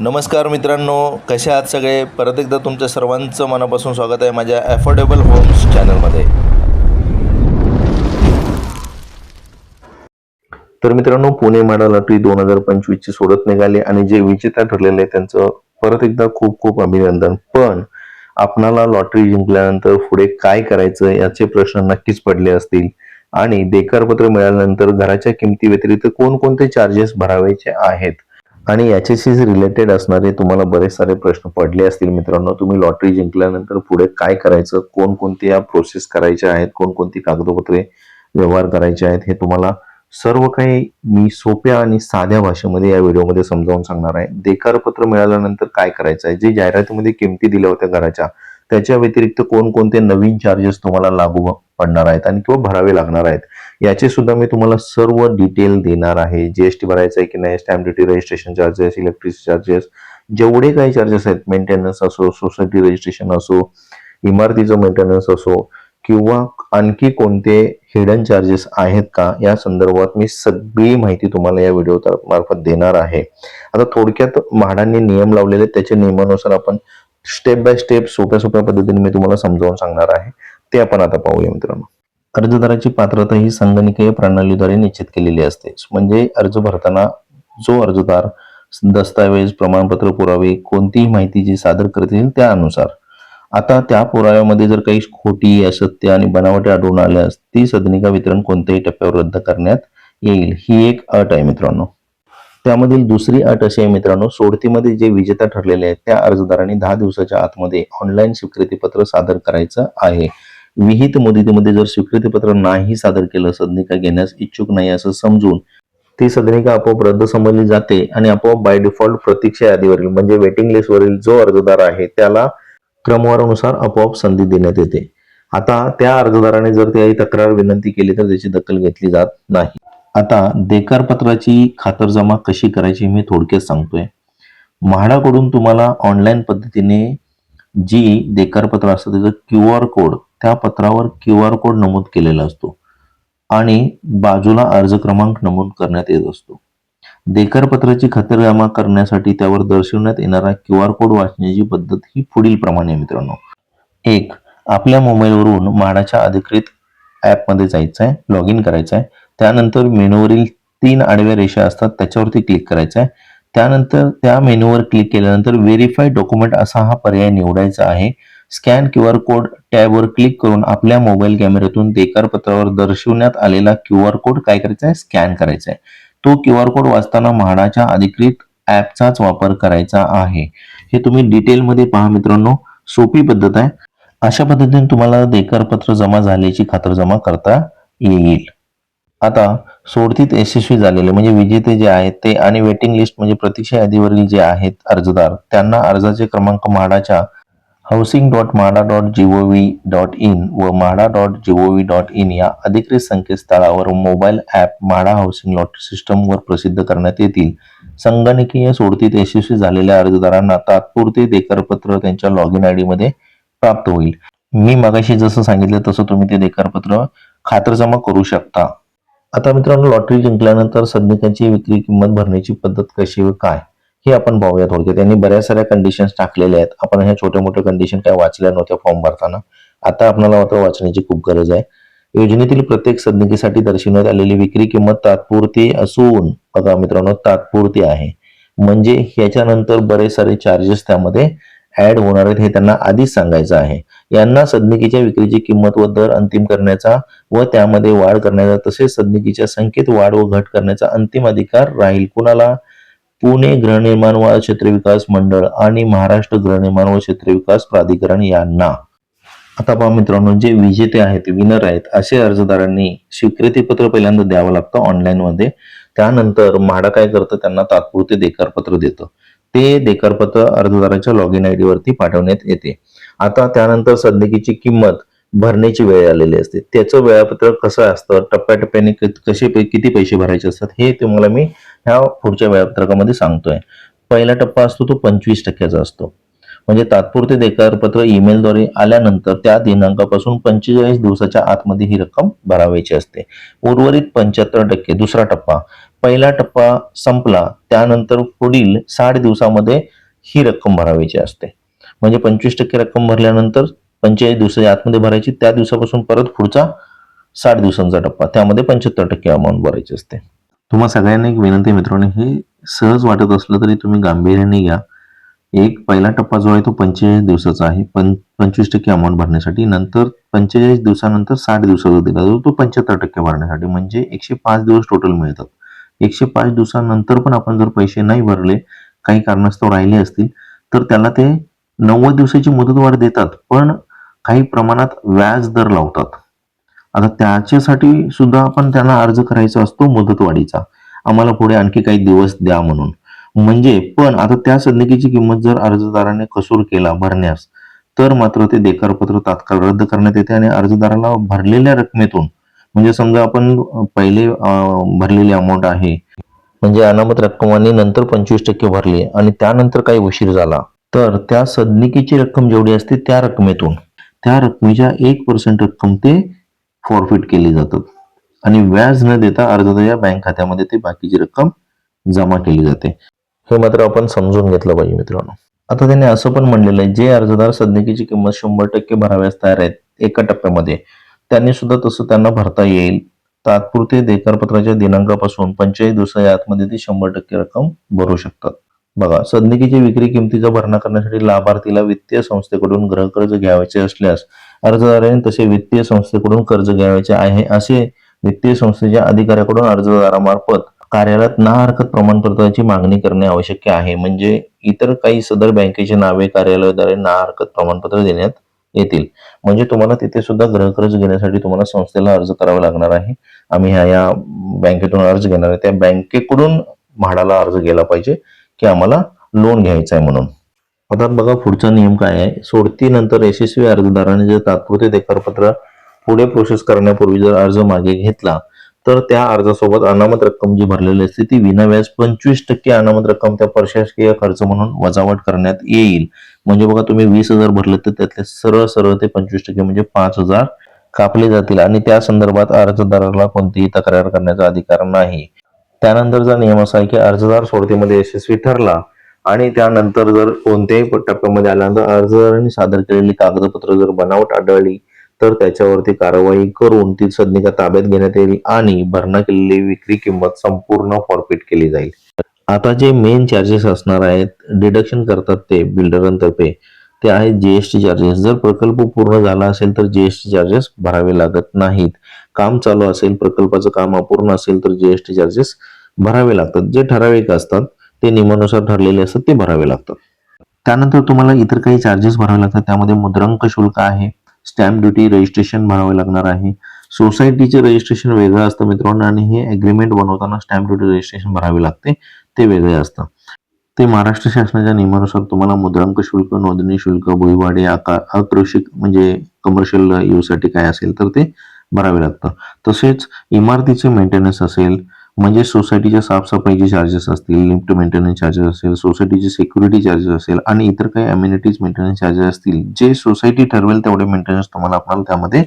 नमस्कार मित्रांनो कसे आहात सगळे? परत एकदा तुमच्या सर्वांचं मनापासून स्वागत आहे माझ्या ॲफोर्डेबल होम्स चॅनलमध्ये तर मित्रांनो पुणे माडा लॉटरी दोन हजार पंचवीसची सोडत निघाली आणि जे विजेता ठरलेले आहे त्यांचं परत एकदा खूप खूप अभिनंदन. पण आपणाला लॉटरी जिंकल्यानंतर पुढे काय करायचं याचे प्रश्न नक्कीच पडले असतील. आणि देकारपत्र मिळाल्यानंतर घराच्या किमती व्यतिरिक्त कोणकोणते चार्जेस भरावायचे आहेत? आणि याच्याशी रिलेटेड असणारे तुम्हाला बरेच सारे प्रश्न पडले असतील मित्रांनो. तुम्ही लॉटरी जिंकल्यानंतर पुढे काय करायचं? कोणकोणत्या प्रोसेस करायच्या आहेत? कोणकोणती कागदपत्रे व्यवहार करायचे आहेत? हे तुम्हाला सर्व काही मी सोप्या आणि साध्या भाषेमध्ये या व्हिडिओमध्ये समजावून सांगणार आहे. देकारपत्र मिळाल्यानंतर काय करायचं आहे? जे जाहिरातीमध्ये किमती दिल्या होत्या घराच्या त्याच्या व्यतिरिक्त कोणकोणते नवीन चार्जेस तुम्हाला लागू पडणार आहेत आणि किंवा भरावे लागणार आहेत? याचे सुद्धा मी तुम्हाला सर्व डिटेल देणार आहे. जीएसटी भरायचं आहे की नाही stamp duty registration charges electricity charges जेवढे काही चार्जेस आहेत मेंटेनन्स असो सोसायटी रजिस्ट्रेशन असो इमारतीचं मेंटेनन्स असो किंवा आणखी कोणते हिडन चार्जेस आहेत का या संदर्भात मी सगळी माहिती तुम्हाला या व्हिडिओ मार्फत देणार आहे. आता थोडक्यात म्हाडांनी नियम लावलेले त्याच्या नियमानुसार आपण स्टेप बाय स्टेप सोप्या सोप्या पद्धतीने मी तुम्हाला समजावून सांगणार आहे. ते आपण आता पाहूया मित्रांनो. अर्जदाराची पात्रता ही संगणकीय प्रणालीद्वारे निश्चित केलेली असते. म्हणजे अर्ज भरताना जो अर्जदार दस्तावेज प्रमाणपत्र पुरावे कोणतीही माहिती जी सादर करतील त्यानुसार. आता त्या पुराव्यामध्ये जर काही खोटी असत्य आणि बनावटी आढळून आल्यास ती सदनिका वितरण कोणत्याही टप्प्यावर रद्द करण्यात येईल. ही एक अट आहे मित्रांनो. त्यामधील दुसरी अट अशी आहे मित्रांनो सोडतीमध्ये जे विजेता ठरलेले आहेत त्या अर्जदारांनी दहा दिवसाच्या आतमध्ये ऑनलाईन स्वीकृतीपत्र सादर करायचं आहे. विहित मुदतीमध्ये जर स्वीकृतीपत्र नाही सादर केलं सदनिका घेण्यास इच्छुक नाही असं समजून ती सदनिका आपोआप रद्द समजली जाते आणि आपोआप बाय डिफॉल्ट प्रतीक्षा यादीवरील म्हणजे वेटिंग लिस्टवरील जो अर्जदार आहे त्याला क्रमवारानुसार आपोआप संधी देण्यात येते. आता त्या अर्जदाराने जर त्याही तक्रार विनंती केली तर त्याची दखल घेतली जात नाही. आता देकार पत्राची खातरजमा कशी करायची मी थोडक्यात सांगतोय. म्हाडाकडून तुम्हाला ऑनलाईन पद्धतीने जी देकारपत्र असतं त्याचं क्यू आर कोड त्या पत्रावर क्यू आर कोड नमूद केलेला असतो आणि बाजूला अर्ज क्रमांक नमूद करण्यात येत असतो. देकारपत्राची खातरजमा करण्यासाठी त्यावर दर्शवण्यात येणारा क्यू आर कोड वाचण्याची पद्धत ही पुढील प्रमाणे मित्रांनो. एक आपल्या मोबाईलवरून म्हाडाच्या अधिकृत ॲपमध्ये जायचं आहे लॉग इन करायचं आहे त्यानंतर मेनूवरील तीन आडव्या रेषा असतात त्याच्यावरती क्लिक करायचं आहे त्यानंतर त्या मेनूवर क्लिक केल्यानंतर व्हेरीफाय डॉक्युमेंट असा हा पर्याय निवडायचा आहे. स्कॅन क्यू आर कोड टॅबवर क्लिक करून आपल्या मोबाईल कॅमेऱ्यातून देकार पत्रावर दर्शवण्यात आलेला क्यू आर कोड काय करायचा आहे? स्कॅन करायचा आहे. तो क्यू आर कोड वाचताना म्हाडाच्या अधिकृत ॲपचाच वापर करायचा आहे. हे तुम्ही डिटेलमध्ये पहा मित्रांनो. सोपी पद्धत आहे. अशा पद्धतीने तुम्हाला देकरपत्र जमा झाल्याची खातरजमा करता येईल. आता सोडतीत यशस्वी झालेले म्हणजे विजेते जे आहेत ते आणि वेटिंग लिस्ट म्हणजे प्रतीक्षा यादीवरील जे आहेत अर्जदार त्यांना अर्जाचे क्रमांक म्हाडाच्या housing dot MHADA dot G O V dot in व MHADA dot G O V dot in या अधिकृत संकेतस्थळावर mobile app MHADA housing lottery सिस्टमवर प्रसिद्ध करण्यात येतील. संगणकीय सोडतीत यशस्वी झालेल्या अर्जदारांना तात्पुरते देकरपत्र त्यांच्या लॉग इन आय डीमध्ये प्राप्त होईल. मी मगाशी जसं सांगितलं तसं तुम्ही ते देकरपत्र खातरजमा करू शकता. आता मित्रांनो लॉटरी जिंकल्यानंतर सदनिकांची विक्री किंमत भरण्याची पद्धत कशी व काय? हे आपण पाहूया थोडक्यात. त्यांनी बऱ्याच साऱ्या कंडिशन्स टाकलेल्या आहेत. आपण ह्या छोट्या मोठ्या कंडिशन काय वाचल्या नव्हत्या फॉर्म भरताना. आता आपल्याला मात्र वाचण्याची खूप गरज आहे. योजनेतील प्रत्येक सदनिकेसाठी दर्शवण्यात आलेली विक्री किंमत तात्पुरती असून बघा मित्रांनो तात्पुरती आहे. म्हणजे ह्याच्यानंतर बरेच सारे चार्जेस त्यामध्ये ऍड होणार आहेत हे त्यांना आधीच सांगायचं आहे. यांना सदनिकेच्या विक्रीची किंमत व दर अंतिम करण्याचा व त्यामध्ये वाढ करण्याचा तसेच सदनिकेच्या संख्येत वाढ व घट करण्याचा अंतिम अधिकार राहील. कुणाला? पुणे गृहनिर्माण व क्षेत्र विकास मंडळ आणि महाराष्ट्र गृहनिर्माण व क्षेत्र विकास प्राधिकरण यांना. आता पहा मित्रांनो जे विजेते आहेत विनर आहेत असे अर्जदारांनी स्वीकृतीपत्र पहिल्यांदा द्यावं लागतं ऑनलाईन मध्ये. त्यानंतर म्हाडा काय करतं त्यांना तात्पुरते देकारपत्र देतं. ते देकारपत्र अर्जदाराच्या लॉग इन आय डी वरती पाठवण्यात येते. आता त्यानंतर सदनिकेची किंमत भरण्याची वेळ आलेली असते. त्याचं वेळापत्रक कसं असतं टप्प्याटप्प्याने कसे किती पैसे भरायचे असतात हे तुम्हाला मी ह्या पुढच्या वेळापत्रकामध्ये सांगतोय. पहिला टप्पा असतो तो पंचवीस टक्क्याचा असतो. म्हणजे तात्पुरते देकारपत्र ईमेलद्वारे आल्यानंतर त्या दिनांकापासून पंचेचाळीस दिवसाच्या आतमध्ये ही रक्कम भरावायची असते. उर्वरित पंच्याहत्तर टक्के दुसरा टप्पा. पहिला टप्पा संपला त्यानंतर पुढील साठ दिवसामध्ये ही रक्कम भरावायची असते. म्हणजे पंचवीस टक्के रक्कम भरल्यानंतर पंचेचाळीस दिवसाच्या आतमध्ये भरायची त्या दिवसापासून परत पुढचा साठ दिवसांचा टप्पा. त्यामध्ये पंच्याहत्तर टक्के अमाऊंट भरायची असते. तुम्हा सगळ्यांना एक विनंती मित्रांनो हे सहज वाटत असलं तरी तुम्ही गांभीर्याने घ्या. एक पहिला टप्पा जो आहे तो पंचेचाळीस दिवसाचा आहे. पण पंचवीस टक्के अमाऊंट भरण्यासाठी नंतर पंचेचाळीस दिवसानंतर साठ दिवसाचा दिला जातो. तो पंच्याहत्तर टक्के भरण्यासाठी म्हणजे एकशे पाच दिवस टोटल मिळतात. एकशे पाच दिवसानंतर पण आपण जर पैसे नाही भरले काही कारणास्तव राहिले असतील तर त्याला ते नव्वद दिवसाची मुदतवाढ देतात. पण काही प्रमाणात व्याज दर लावतात. आता त्याच्यासाठी सुद्धा आपण त्यांना अर्ज करायचा असतो मुदतवाढीचा. आम्हाला पुढे आणखी काही दिवस द्या म्हणून. म्हणजे पण आता त्या सदनिकेची किंमत जर अर्जदाराने कसूर केला भरण्यास तर मात्र ते देकारपत्र तात्काळ रद्द करण्यात येते आणि अर्जदाराला भरलेल्या रकमेतून म्हणजे समजा आपण पहिले भरलेली अमाऊंट आहे म्हणजे अनामत रक्कम आणि नंतर पंचवीस टक्के भरले आणि त्यानंतर काही उशीर झाला तर त्या सदनिकेची रक्कम जेवढी असते त्या रकमेतून. त्या रकमेच्या एक पर्सेंट रक्कम ते फॉरफिट केली जातात. आणि व्याज न देता अर्जदाराच्या बँक खात्यामध्ये ते बाकीची रक्कम जमा केली जाते. हे मात्र आपण समजून घेतलं पाहिजे मित्रांनो. आता त्यांनी असं पण म्हणलेलं आहे जे अर्जदार सदनिकेची किंमत शंभर टक्के भराव्यास तयार आहेत एका टप्प्यामध्ये त्यांनी सुद्धा तसं त्यांना भरता येईल. तात्पुरते देकारपत्राच्या दिनांकापासून पंचेचाळीस दिवसाच्या आतमध्ये ते शंभर टक्के रक्कम भरू शकतात. बघा सदनिकेची विक्री किमतीचा भरणा करण्यासाठी लाभार्थीला वित्तीय संस्थेकडून गृहकर्ज घ्यावयाचे असल्यास अर्जदाराने तसे वित्तीय संस्थेकडून कर्ज घ्यावयाचे आहे असे वित्तीय संस्थेच्या अधिकाऱ्याकडून अर्जदारामार्फत कार्यालयात ना हरकत प्रमाणपत्राची मागणी करणे आवश्यक आहे. म्हणजे इतर काही सदर बँकेचे नावे कार्यालयाद्वारे ना हरकत प्रमाणपत्र देण्यात येतील. म्हणजे तुम्हाला तिथे सुद्धा गृहकर्ज घेण्यासाठी तुम्हाला संस्थेला अर्ज करावा लागणार आहे. आम्ही ह्या या बँकेतून अर्ज घेणार आहे. त्या बँकेकडून म्हाडाला अर्ज गेला पाहिजे की आम्हाला लोन घ्यायचं आहे म्हणून. आता बघा पुढचा नियम काय आहे? सोडतीनंतर यशस्वी अर्जदाराने जर तात्पुरते देखरपत्र पुढे प्रोसेस करण्यापूर्वी जर अर्ज मागे घेतला तर त्या अर्जासोबत अनामत रक्कम जी भरलेली असते ती विनाव्याज पंचवीस टक्के अनामत रक्कम त्या प्रशासकीय खर्च म्हणून वजावट करण्यात येईल. म्हणजे बघा तुम्ही वीस हजार भरले तर त्यातले सरळ सरळ ते पंचवीस टक्के म्हणजे पाच हजार कापले जातील आणि त्या संदर्भात अर्जदाराला कोणतीही तक्रार करण्याचा अधिकार नाही. त्यानंतरचा नियम असा आहे की अर्जदार सोडतीमध्ये यशस्वी ठरला आणि त्यानंतर जर कोणत्याही टप्प्यामध्ये आल्यानंतर अर्जदारांनी सादर केलेली कागदपत्र जर बनावट आढळली तर त्याच्यावरती कारवाई करून ती सदनिका ताब्यात घेण्यात येईल आणि भरणा केलेली विक्री किंमत संपूर्ण फॉरफिट केली जाईल. आता जे मेन चार्जेस असणार आहेत डिडक्शन करतात ते बिल्डरांतर्फे ते आहेत जीएसटी चार्जेस जर प्रकल्प पूर्ण झाला असेल तर जीएसटी चार्जेस भरावे लागत नाहीत. काम चालू असेल प्रकल्पाचं काम अपूर्ण असेल तर जीएसटी चार्जेस भरावे लागतात. जे ठराविक असतात ते नियमानुसार ठरलेले असतात ते भरावे लागतात. त्यानंतर तुम्हाला इतर काही चार्जेस भरावे लागतात. त्यामध्ये मुद्रांक शुल्क आहे स्टॅम्प ड्युटी रजिस्ट्रेशन भरावे लागणार आहे सोसायटीचे रजिस्ट्रेशन वेगळं असतं मित्रांनो आणि हे अग्रीमेंट बनवताना स्टॅम्प ड्युटी रजिस्ट्रेशन भरावे लागते ते वेगळे असतं. ते महाराष्ट्र शासनाच्या नियमानुसार तुम्हाला मुद्रांक शुल्क नोंदणी शुल्क भुईवाडी आकार अकृषिक म्हणजे कमर्शियल यूजसाठी काय असेल तर ते भरावे लागतं. तसेच इमारतीचे मेंटेनन्स असेल म्हणजे सोसायटीच्या साफसफाईचे चार्जेस असतील लिफ्ट मेंटेनन्स चार्जेस असेल सोसायटीचे सिक्युरिटी चार्जेस असेल आणि इतर काही अम्युनिटीज मेंटेनन्स चार्जेस असतील जे सोसायटी ठरवेल तेवढे मेंटेनन्स तुम्हाला आपल्याला त्यामध्ये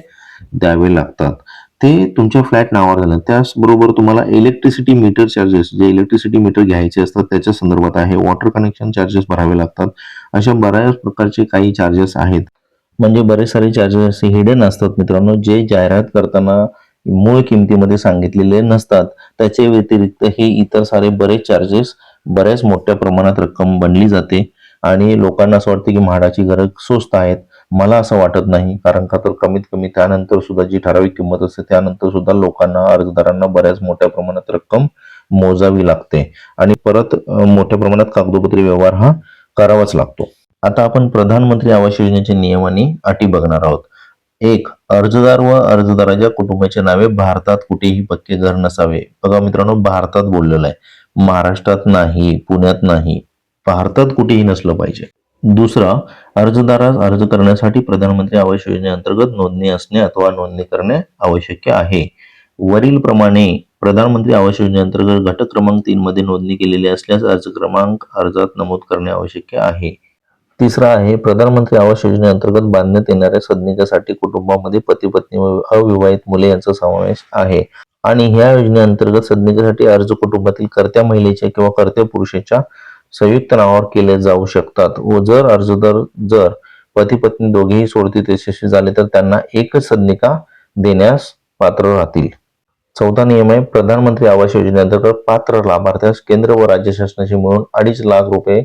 द्यावे लागतात. ते तुमच्या फ्लॅट नावावर झालं. त्याचबरोबर तुम्हाला इलेक्ट्रिसिटी मीटर चार्जेस जे इलेक्ट्रिसिटी मीटर घ्यायचे असतात त्याच्या संदर्भात आहे. वॉटर कनेक्शन चार्जेस भरावे लागतात. अशा बऱ्याच प्रकारचे काही चार्जेस आहेत. म्हणजे बरेच सारे चार्जेस असे हिडन असतात मित्रांनो जे जाहिरात करताना मूळ किमतीमध्ये सांगितलेले नसतात. त्याच्या व्यतिरिक्त हे इतर सारे बरेच चार्जेस बऱ्याच मोठ्या प्रमाणात रक्कम बनली जाते आणि लोकांना असं वाटतं की म्हाडाची गरज स्वस्त आहेत. मला असं वाटत नाही. कारण का तर कमीत कमी त्यानंतर सुद्धा जी ठराविक किंमत असते त्यानंतर सुद्धा लोकांना अर्जदारांना बऱ्याच मोठ्या प्रमाणात रक्कम मोजावी लागते. आणि परत मोठ्या प्रमाणात कागदोपत्री व्यवहार हा करावाच लागतो. आता आपण प्रधानमंत्री आवास योजनेचे नियम आणि अटी बघणार आहोत. एक अर्जदार व अर्जदाराच्या कुटुंबाचे नावे भारतात कुठेही पक्के घर नसावे. बघा मित्रांनो भारतात बोललेलं आहे. महाराष्ट्रात नाही पुण्यात नाही. भारतात कुठेही नसलं पाहिजे. दुसरा अर्जदारास अर्ज करण्यासाठी प्रधानमंत्री आवास योजनेअंतर्गत नोंदणी असणे अथवा नोंदणी करणे आवश्यक आहे. वरील प्रमाणे प्रधानमंत्री आवास योजनेअंतर्गत घटक क्रमांक तीन मध्ये नोंदणी केलेली असल्यास अर्ज क्रमांक अर्जात नमूद करणे आवश्यक आहे. तिसरा आहे प्रधानमंत्री आवास योजनेअंतर्गत बांधण्यात येणाऱ्या सदनिकासाठी कुटुंबामध्ये पती पत्नी व अविवाहित मुले यांचा समावेश आहे. आणि ह्या योजनेअंतर्गत सदनिकेसाठी अर्ज कुटुंबातील कर्त्या महिलेच्या किंवा कर्त्या पुरुषाच्या संयुक्त नावावर केले जाऊ शकतात. व जर अर्जदार जर पती पत्नी दोघेही सोडतीत यशस्वी झाले तर त्यांना एकच सदनिका देण्यास पात्र राहतील. चौथा नियम आहे प्रधानमंत्री आवास योजनेअंतर्गत पात्र लाभार्थ्यास केंद्र व राज्य शासनाशी मिळून अडीच लाख रुपये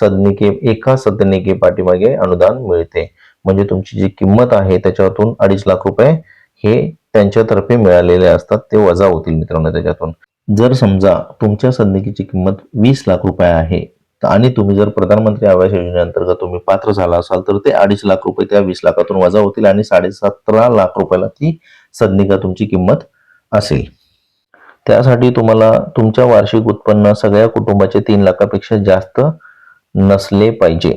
सदनिके एका सदनिके पाठीमागे अनुदान मिळते. म्हणजे तुमची जी किंमत आहे त्याच्यातून अडीच लाख रुपये हे त्यांच्यातर्फे मिळालेले असतात ते वजा होतील मित्रांनो त्याच्यातून. जर समजा तुमच्या सदनिकेची किंमत वीस लाख रुपये आहे आणि तुम्ही जर प्रधानमंत्री आवास योजनेअंतर्गत तुम्ही पात्र झाला असाल तर ते अडीच लाख रुपये त्या वीस लाखातून वजा होतील आणि साडेसतरा लाख रुपयाला ती सदनिका तुमची किंमत असेल. त्यासाठी तुम्हाला तुमच्या वार्षिक उत्पन्न सगळ्या कुटुंबाचे तीन लाखापेक्षा जास्त नसले पाहिजे.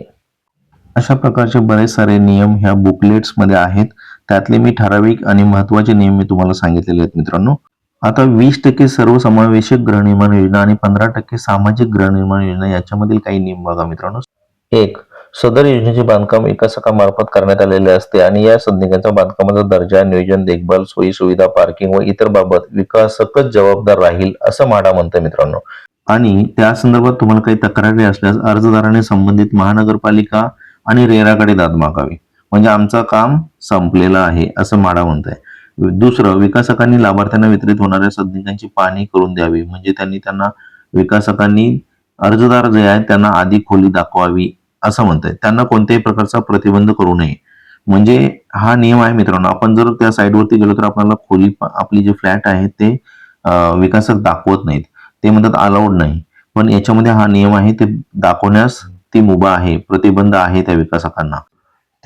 अशा प्रकारचे बरेच सारे नियम ह्या बुकलेट्समध्ये आहेत. त्यातले मी ठराविक आणि महत्त्वाचे नियम मी तुम्हाला सांगितलेले आहेत मित्रांनो. आता वीस टक्के सर्वसमावेशक गृहनिर्माण योजना आणि पंधरा टक्के सामाजिक गृहनिर्माण योजना याच्यामधील काही नियम बघा मित्रांनो. एक सदर योजनेचे बांधकाम विकासकामार्फत करण्यात आलेले असते आणि या सदनिकांच्या बांधकामाचा दर्जा नियोजन देखभाल सोयी सुविधा पार्किंग व इतर बाबत विकासकच जबाबदार राहील असं माडा म्हणतं मित्रांनो. आणि त्या संदर्भात तुम्हाला काही तक्रारी असल्यास अर्जदाराने संबंधित महानगरपालिका आणि रेराकडे दाद मागावी. म्हणजे आमचं काम संपलेलं आहे असं माडा म्हणत आहे दुसरं विकासकांनी लाभार्थ्यांना वितरित होणाऱ्या सदनिकांची पाहणी करून द्यावी. म्हणजे त्यांनी त्यांना विकासकांनी अर्जदार जे आहेत त्यांना आधी खोली दाखवावी असं म्हणताय. त्यांना कोणत्याही प्रकारचा प्रतिबंध करू नये. म्हणजे हा नियम आहे मित्रांनो. आपण जर त्या साईडवरती गेलो तर आपल्याला खोली आपली जे फ्लॅट आहेत ते विकासक दाखवत नाहीत. ते म्हणतात अलाउड नाही. पण याच्यामध्ये हा नियम आहे ते दाखवण्यास ती मुभा आहे प्रतिबंध आहे त्या विकासकांना.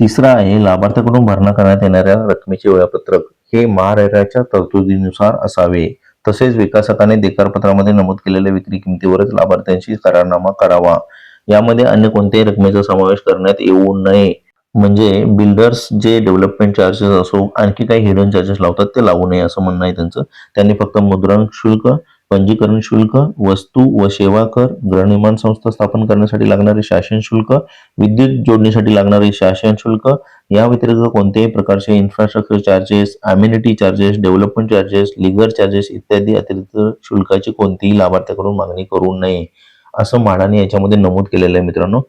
तिसरा आहे लाभार्थ्याकडून भरणा करण्यात येणाऱ्या रकमेचे वेळापत्रक हे महारेराच्या तरतुदीनुसार असावे. तसेच विकासकाने देकारपत्रामध्ये नमूद केलेल्या विक्री किमतीवरच लाभार्थ्यांशी करारनामा करावा. यामध्ये अन्य कोणत्याही रकमेचा समावेश करण्यात येऊ नये. म्हणजे बिल्डर्स जे डेव्हलपमेंट चार्जेस असो आणखी काही हिडन चार्जेस लावतात ते लावू नये असं म्हणणं आहे त्यांचं. त्यांनी फक्त मुद्रण शुल्क पंजीकरण शुल्क वस्तू व सेवा कर गृहनिर्माण संस्था स्थापन करण्यासाठी लागणारे शासन शुल्क विद्युत जोडणीसाठी लागणारे शासन शुल्क या व्यतिरिक्त कोणत्याही प्रकारचे infrastructure charges amenity charges development charges legal charges इत्यादी अतिरिक्त शुल्काची कोणतीही लाभार्थ्याकडून मागणी करू नये असं म्हाडाने याच्यामध्ये नमूद केलेलं आहे मित्रांनो.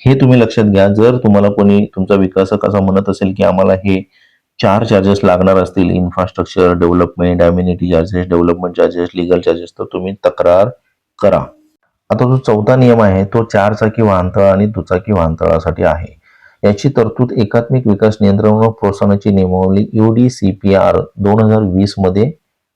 हे तुम्ही लक्षात घ्या. जर तुम्हाला कोणी तुमचा विकासक असा म्हणत असेल की आम्हाला हे चार चार्जेस लागणार असतील. Infrastructure development amenity charges development charges legal charges तर तुम्ही तक्रार करा. आता जो चौथा नियम आहे तो चार चाकी वाहनतळ आणि दुचाकी वाहनतळासाठी आहे. याची तरतूद एकात्मिक विकास नियंत्रण व प्रोत्साहनाची नियमावली डी सी पी आर दोन हजार वीसमध्ये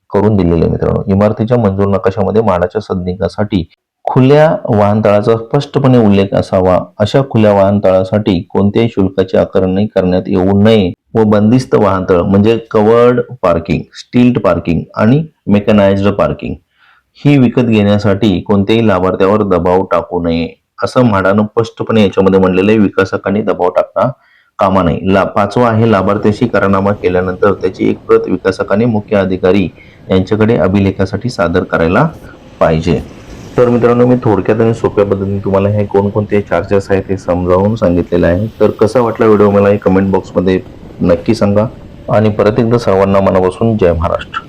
करून दिलेली आहे मित्रांनो. इमारतीच्या मंजूर नकाशामध्ये माडाच्या सदनिकासाठी खुल्या वाहनतळाचा स्पष्टपणे उल्लेख असावा. अशा खुल्या वाहनतळासाठी कोणत्याही शुल्काची आकारणी करण्यात येऊ नये. व बंदिस्त वाहनतळ म्हणजे कवर्ड पार्किंग स्टील्ड पार्किंग आणि मेकनाइज्ड पार्किंग ही विकत घेण्यासाठी कोणत्याही लाभार्थ्यावर दबाव टाकू नये असं म्हाडानं स्पष्टपणे याच्यामध्ये म्हणलेलं आहे. विकासकांनी दबाव टाकता कामा नये. ला पाचवा आहे लाभार्थ्याशी करारनामा केल्यानंतर त्याची एक प्रत विकासकाने मुख्य अधिकारी यांच्याकडे अभिलेखासाठी सादर करायला पाहिजे. तर मित्रांनो मी थोडक्यात आणि सोप्या पद्धतीने तुम्हाला हे कोणकोणते चार्जेस आहेत हे समजावून सांगितलेलं आहे. तर कसा वाटला व्हिडिओ मला कमेंट बॉक्समध्ये नक्की सांगा. आणि परत एकदा सर्वांना मनापासून जय महाराष्ट्र.